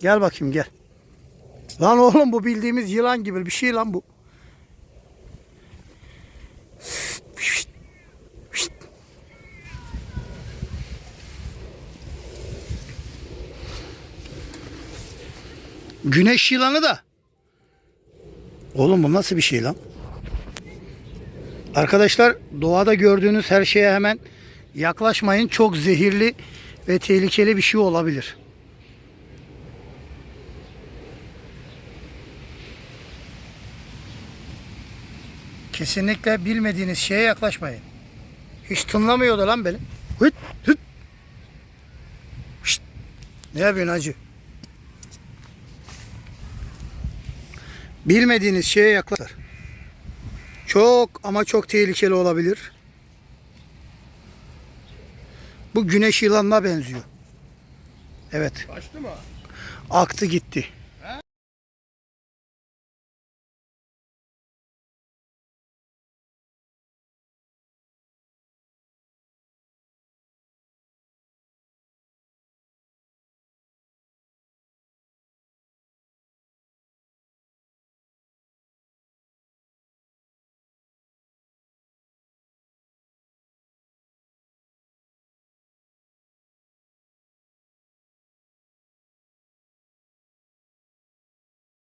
Gel bakayım gel. Lan oğlum bu bildiğimiz yılan gibi bir şey lan bu. Güneş yılanı da. Oğlum bu nasıl bir şey lan? Arkadaşlar doğada gördüğünüz her şeye hemen yaklaşmayın. Çok zehirli ve tehlikeli bir şey olabilir. Kesinlikle bilmediğiniz şeye yaklaşmayın. Hiç tınlamıyordu lan beni. Hıt hıt. Şşt. Ne yapıyorsun hacı? Bilmediğiniz şeye yaklaşır. Çok ama çok tehlikeli olabilir. Bu güneş yılanına benziyor. Evet. Kaçtı mı? Aktı gitti.